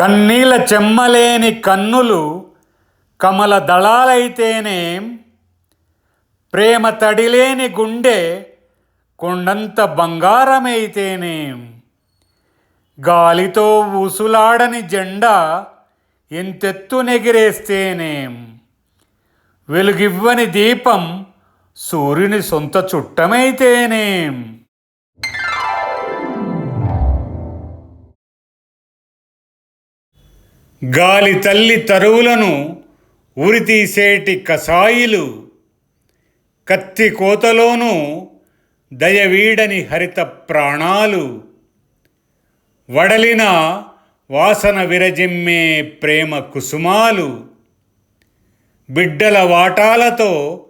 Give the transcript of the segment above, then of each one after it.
కన్నీల చెమ్మలేని కన్నులు కమల దళాలైతేనేం ప్రేమ తడిలేని గుండె కొండంత బంగారమైతేనేం. గాలితో ఊసులాడని జెండా ఎంతెత్తునెగిరేస్తేనేం వెలుగివ్వని దీపం సూర్యుని సొంత చుట్టమైతేనేం. గాలి తల్లి తరువులను ఉరితీసేటి కసాయిలు కత్తి కోతలోనూ దయవీడని హరిత ప్రాణాలు. వడలిన వాసన విరజిమ్మే ప్రేమ కుసుమాలు. బిడ్డల వాటాలతో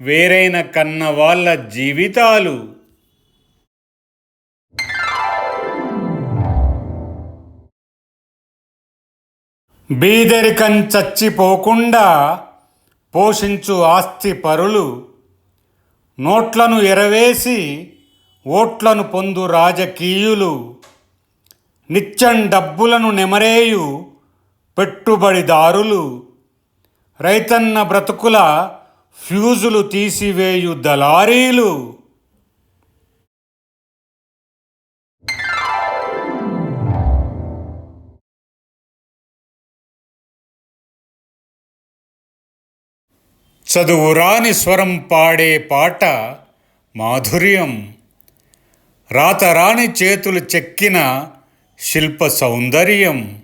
వేరైన కన్న వాళ్ళ జీవితాలు. బీదరికం చచ్చిపోకుండా పోషించు ఆస్తి పరులు నోట్లను ఎరవేసి ఓట్లను పొందు రాజకీయులు నిత్యం డబ్బులను నెమరేయు పెట్టుబడిదారులు రైతన్న బ్రతుకుల ఫ్యూజులు తీసివేయు దళారీలు. చదువురాని స్వరం పాడే పాట మాధుర్యం. రాతరాని చేతులు చెక్కిన శిల్ప సౌందర్యం.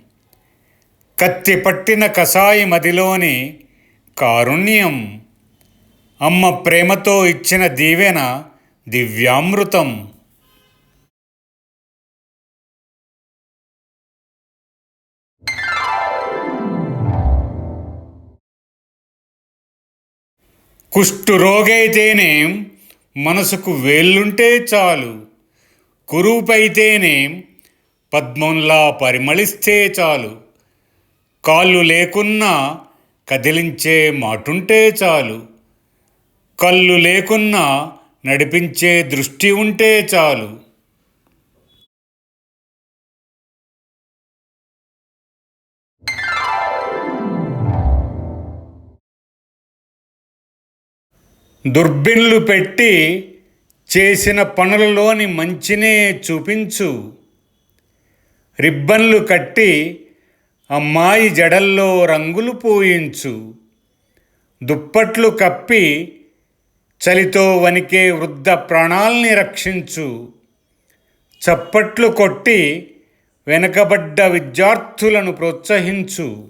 కత్తి పట్టిన కషాయి మదిలోని కారుణ్యం. అమ్మ ప్రేమతో ఇచ్చిన దీవెన దివ్యామృతం. కుష్టు రోగైతేనేం మనసుకు వేళ్ళుంటే చాలు. కురూపైతేనేం పద్మంలా పరిమళిస్తే చాలు. కాళ్ళు లేకున్నా కదిలించే మాటుంటే చాలు. కళ్ళు లేకున్నా నడిపించే దృష్టి ఉంటే చాలు. దుర్బిన్లు పెట్టి చేసిన పనులలోని మంచినే చూపించు. రిబ్బన్లు కట్టి అమ్మాయి జడల్లో రంగులు పూయించు. దుప్పట్లు కప్పి చలితో వణికే వృద్ధ ప్రాణాల్ని రక్షించు. చప్పట్లు కొట్టి వెనకబడ్డ విద్యార్థులను ప్రోత్సహించు.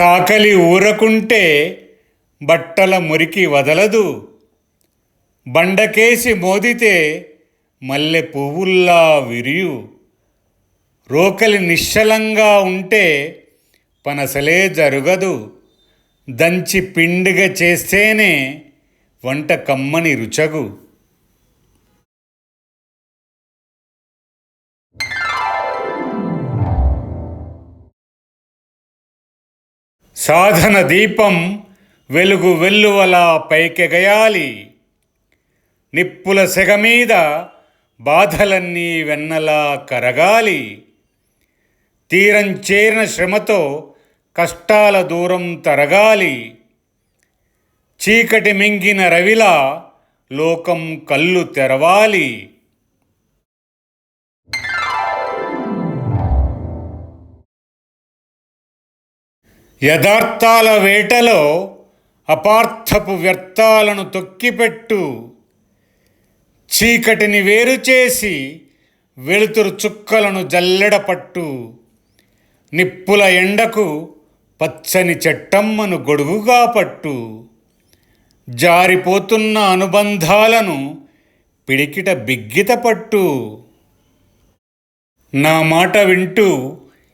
సాకలి ఊరకుంటే బట్టల మురికి వదలదు. బండకేసి మోదితే మల్లె పువ్వుల్లా విరియు. రోకలి నిశ్చలంగా ఉంటే పనసలే జరగదు. దంచి పిండిగా చేస్తేనే వంట కమ్మని రుచగు. సాధన దీపం వెలుగు వెల్లువలా పైకెగయాలి నిప్పుల సెగ మీద బాధలన్నీ వెన్నలా కరగాలి. తీరం చేరిన శ్రమతో కష్టాల దూరం తరగాలి. చీకటి మింగిన రవిలా లోకం కళ్ళు తెరవాలి. యథార్థాల వేటలో అపార్థపు వ్యర్థాలను తొక్కిపెట్టు చీకటిని వేరు చేసి వెలుతురు చుక్కలను జల్లెడపట్టు నిప్పుల ఎండకు పచ్చని చెట్టమ్మను గొడుగుగా పట్టు. జారిపోతున్న అనుబంధాలను పిడికిట బిగ్గిత పట్టు నా మాట వింటూ